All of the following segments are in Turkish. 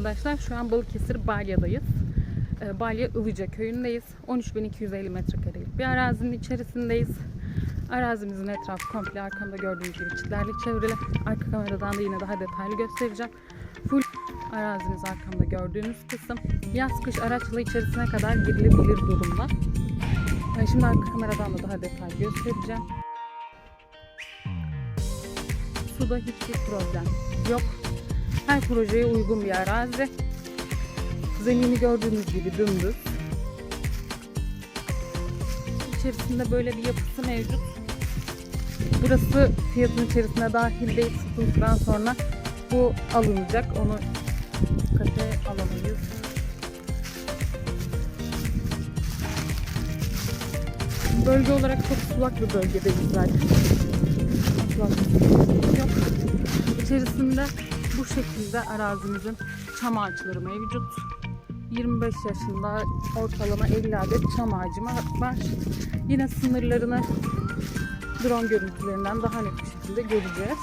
arkadaşlar. Şu an Balıkesir Balya'dayız. Ee, Balya Ilıca köyündeyiz. 13.250 metrekarelik bir arazinin içerisindeyiz. Arazimizin etrafı komple arkamda gördüğünüz gibi çitlerle çevrili. Arka kameradan da yine daha detaylı göstereceğim. Full arazimiz arkamda gördüğünüz kısım. Yaz kış araçla içerisine kadar girilebilir durumda. Ee, Şimdi arka kameradan da daha detaylı göstereceğim. Suda hiçbir problem yok. Her projeye uygun bir arazi. Zemini gördüğünüz gibi dümdüz. İçerisinde böyle bir yapısı mevcut. Burası fiyatın içerisine dahil değil. Satıldıktan sonra bu alınacak. Onu dikkate alamayız. Bölge olarak çok sulak bir bölgedeyiz zaten. Sulak yok. İçerisinde bu şekilde arazimizin çam ağaçları mevcut. 25 yaşında ortalama 50 adet çam ağacı var. Yine sınırlarını drone görüntülerinden daha net bir şekilde göreceğiz.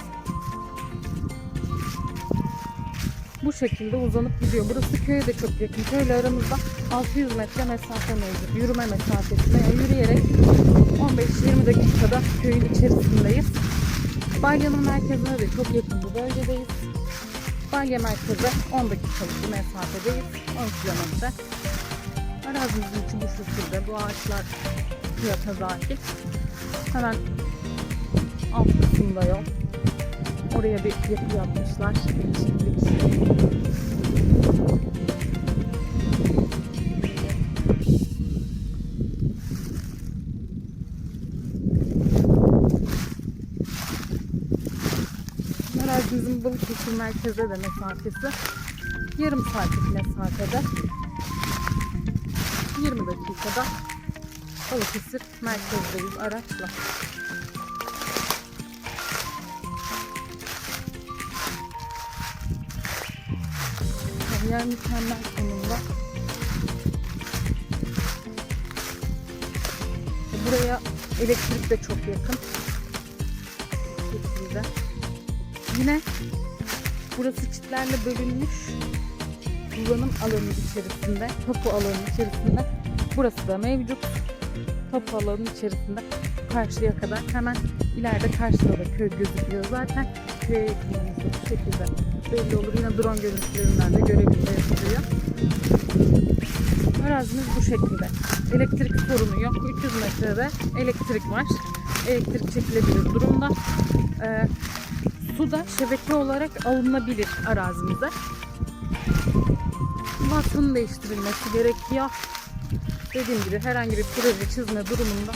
Bu şekilde uzanıp gidiyor. Burası köye de çok yakın. Köyle aramızda 600 metre mesafe mevcut. Yürüme mesafesinde yani yürüyerek 15-20 dakikada köyün içerisindeyiz. Balya'nın merkezine de çok yakın bir bölgedeyiz. Balya merkeze 10 dakikalık bir mesafedeyiz. 10 kilometre. Arazimizin içi bu şekilde. Bu ağaçlar fiyata dahil. Hemen alt kısımda yol. Oraya bir yapı yapmışlar. Çiftlik. Arazimizin Balıkesir merkeze de mesafesi yarım saatlik mesafede 20 dakikada Balıkesir merkezdeyiz araçla. Yer mükemmel konumda. Buraya elektrik de çok yakın. Şekilde. Yine burası çitlerle bölünmüş kullanım alanı içerisinde, tapu alanı içerisinde burası da mevcut. Tapu alanı içerisinde karşıya kadar hemen ileride karşıda da köy gözüküyor zaten. Köye yakınımızda bu şekilde belli olur. Yine drone görüntülerinden de görebiliriz buraya. Arazimiz bu şekilde. Elektrik sorunu yok. 300 metrede elektrik var. Elektrik çekilebilir durumda. Ee, su da şebeke olarak alınabilir arazimize. Vasfının değiştirilmesi gerekiyor. Dediğim gibi herhangi bir proje çizme durumunda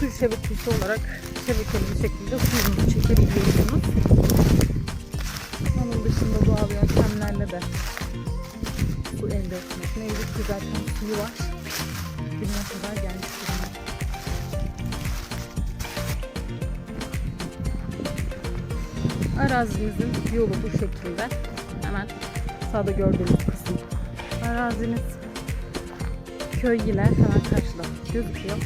su şebekesi olarak şebekeli bir şekilde suyunuzu çekebiliyorsunuz. Onun dışında doğal yöntemlerle de su elde etmek mevcut ki zaten suyu var. Dibine kadar gelmiş Arazimizin yolu bu şekilde. Hemen sağda gördüğünüz kısım. Arazimiz köy yine hemen karşıda gözüküyor.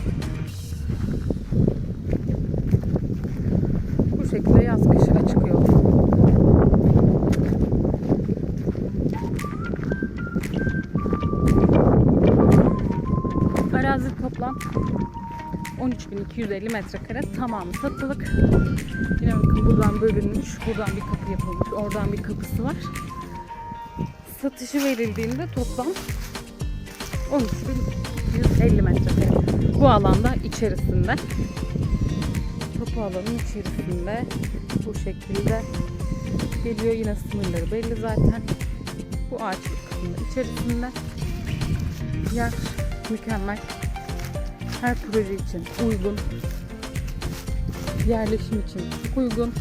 Bu şekilde yaz kış açık 13.250 metrekare tamamı satılık. Yine bakın buradan bölünmüş, buradan bir kapı yapılmış, oradan bir kapısı var. Satışı verildiğinde toplam 13.250 metrekare. Bu alanda içerisinde. Kapı alanın içerisinde bu şekilde geliyor. Yine sınırları belli zaten. Bu ağaçlık kısmının içerisinde. Yer mükemmel. Her proje için uygun. Yerleşim için uygun.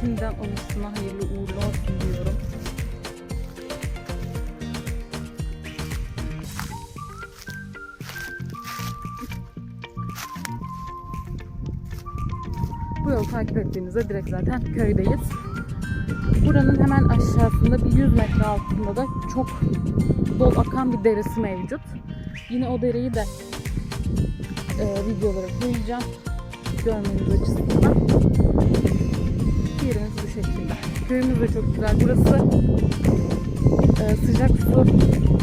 Şimdiden oluşuna hayırlı uğurlu olsun diyorum. Bu yolu takip ettiğinizde direkt zaten köydeyiz. Buranın hemen aşağısında bir 100 metre altında da çok bol akan bir deresi mevcut. Yine o dereyi de e, videolara koyacağım. Görmeniz açısından. yerimiz bu şekilde. Köyümüz de çok güzel. Burası e, sıcak su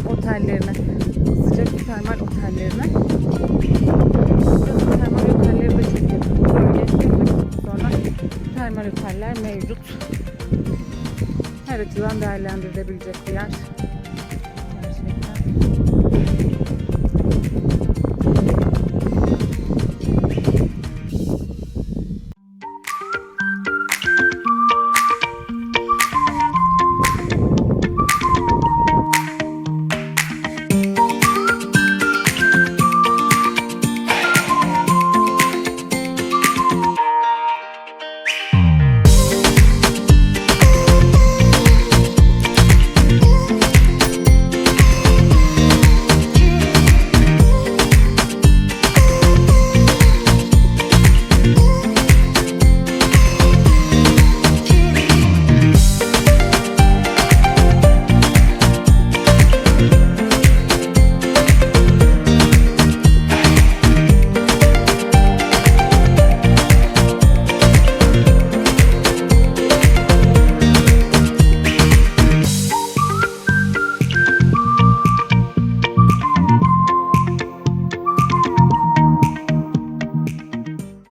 otellerine, sıcak su termal otellerine. Burası termal otelleri de çok yakın. Böyle sonra termal oteller mevcut. Her açıdan değerlendirilebilecek bir yer.